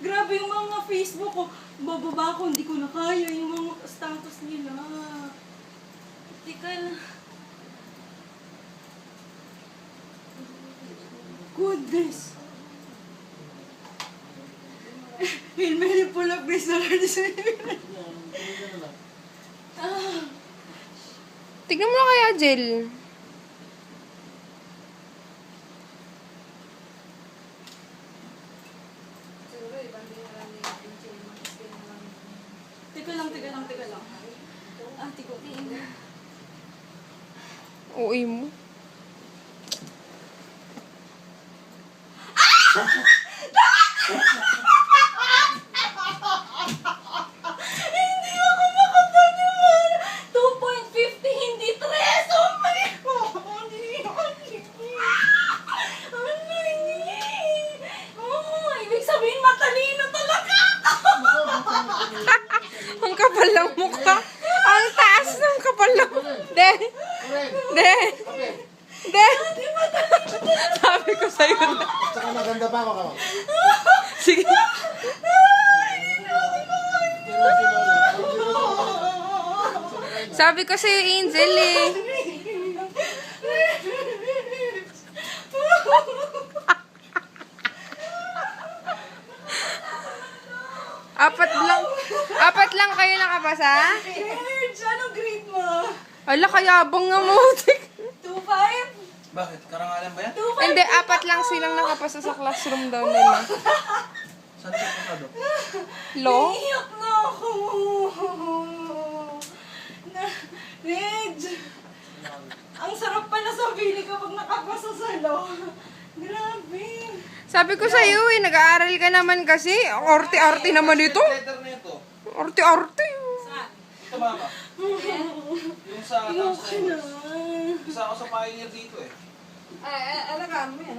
Grabe yung mga Facebook ko. Bababa ko, hindi ko na kaya yung mga status nila. Teka lang. Goodness. Hail Mary full of grace, the Lord is with you. Tignan mo na kaya, Jill. Teka lang, teka lang, teka lang. Ah, tiko. Uwi mo. Hindi Ang kapal ng mukha. Ang taas ng kapal ng... De! De! De! Sabi ko sa'yo na. Tsaka maganda pa ako kamo. Sige. Sabi ko sa'yo, Angel eh. Apat lang. Apat lang kayo nakapasa? Serge, anong grade mo? Ala, kayabang nga mo. 2.5? Bakit? Karangalan ba yan? 2.5? Hindi, apat lang silang nakapasa sa classroom daw nila. Saan ka pasado? Lo? Iyak na ako. Na, Reg, ang sarap pala sa feeling kapag nakapasa sa law. Grabe. Sabi ko sa'yo eh, nag-aaral ka naman kasi. Arte-arte naman ito. Letter na ito. Arte-arte. Ito mama. Yung sa na. Isa ako sa pioneer dito eh. Ay, alagaan mo yan.